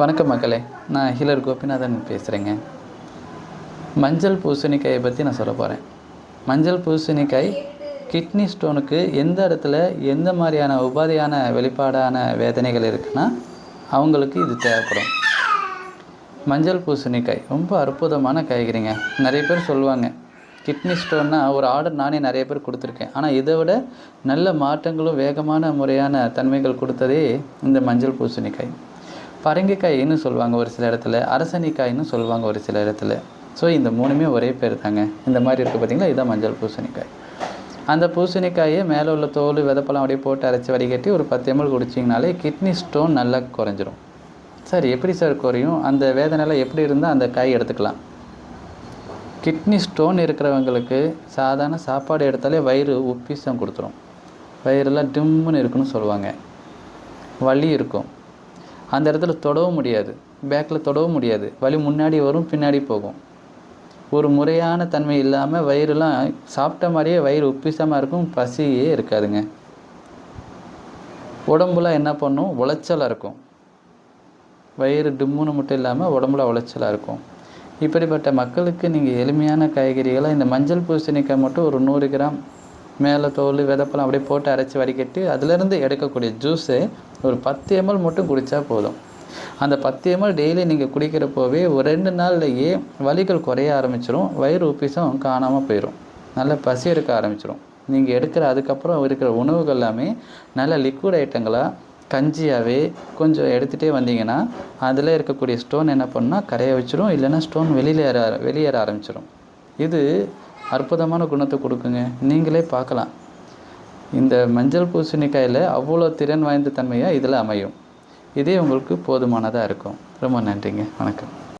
வணக்கம் மக்களே. நான் ஹீலர் கோபிநாதன் பேசுகிறேங்க மஞ்சள் பூசணிக்காயை பற்றி நான் சொல்ல போகிறேன் மஞ்சள் பூசணிக்காய் கிட்னி ஸ்டோனுக்கு எந்த இடத்துல எந்த மாதிரியான உபாதையான வெளிப்பாடான வேதனைகள் இருக்குன்னா அவங்களுக்கு இது தேவைப்படும். மஞ்சள் பூசணிக்காய் ரொம்ப அற்புதமான காய்கறிங்க. நிறைய பேர் சொல்லுவாங்க கிட்னி ஸ்டோன்னா ஒரு ஆர்டர் நானே நிறைய பேர் கொடுத்துருக்கேன். ஆனால் இதை விட நல்ல மாற்றங்களும் வேகமான முறையான தன்மைகள் கொடுத்ததே இந்த மஞ்சள் பூசணிக்காய். பரங்கிக்காயின்னு சொல்லுவாங்க ஒரு சில இடத்துல அரசணிக்காயின்னு சொல்லுவாங்க ஒரு சில இடத்துல. ஸோ இந்த மூணுமே ஒரே பேர் தாங்க. இந்த மாதிரி இருக்குது பார்த்திங்களா இதுதான் மஞ்சள் பூசணிக்காய். அந்த பூசணிக்காயை மேலே உள்ள தோல் விதப்பெல்லாம் அப்படியே போட்டு அரைச்சி வடிகட்டி ஒரு பத்து எம்எல் குடிச்சிங்கனாலே கிட்னி ஸ்டோன் நல்லா குறைஞ்சிரும். சார் எப்படி சார் குறையும்? அந்த வேதனைலாம் எப்படி இருந்தால் அந்த காய் எடுத்துக்கலாம். கிட்னி ஸ்டோன் இருக்கிறவங்களுக்கு சாதாரண சாப்பாடு எடுத்தாலே வயிறு உப்பிசம் கொடுத்துரும். வயிறெல்லாம் டிம்முன்னு இருக்குன்னு சொல்லுவாங்க. வலி இருக்கும். அந்த இடத்துல தொடவும் முடியாது. பேக்கில் தொடவும் முடியாது. வலி முன்னாடி வரும் பின்னாடி போகும். ஒரு முறையான தன்மை இல்லாமல் வயிறுலாம் சாப்பிட்ட மாதிரியே வயிறு உப்பிசமாக இருக்கும் பசியே இருக்காதுங்க. உடம்புலாம் என்ன பண்ணும்? உளைச்சலாக இருக்கும். வயிறு டிம்முன்னு மட்டும் இல்லாமல் உடம்புல உளைச்சலாக இருக்கும். இப்படிப்பட்ட மக்களுக்கு நீங்கள் எளிமையான காய்கறிகளை இந்த மஞ்சள் பூசணிக்காய் மட்டும் ஒரு நூறு கிராம் மேலே தோல் விதப்பெல்லாம் அப்படியே போட்டு அரைச்சி வடிகட்டி அதுலேருந்து எடுக்கக்கூடிய ஜூஸு ஒரு பத்து எம்எல் மட்டும் குடித்தா போதும். அந்த பத்து எம்எல் டெய்லி நீங்கள் குடிக்கிறப்போவே ஒரு ரெண்டு நாள்லையே வலிகள் குறைய ஆரம்பிச்சிடும் வயிறு உப்பிசம் காணாமல் போயிடும் நல்ல பசி எடுக்க ஆரம்பிச்சிடும் நீங்கள் எடுக்கிற அதுக்கப்புறம் இருக்கிற உணவுகள் எல்லாமே நல்ல லிக்விட் ஐட்டங்களாக கஞ்சியாகவே கொஞ்சம் எடுத்துகிட்டே வந்தீங்கன்னா அதில் இருக்கக்கூடிய ஸ்டோன் என்ன பண்ணால் கரைய வச்சிடும் இல்லைன்னா ஸ்டோன் வெளியில் வெளியேற ஆரம்பிச்சிடும் இது அற்புதமான குணத்தை கொடுக்குங்க. நீங்களே பார்க்கலாம். இந்த மஞ்சள் பூசணிக்காயில் அவ்வளோ திறன் வாய்ந்த தன்மையாக இதில் அமையும். இதே உங்களுக்கு போதுமானதாக இருக்கும். ரொம்ப நன்றிங்க. வணக்கம்.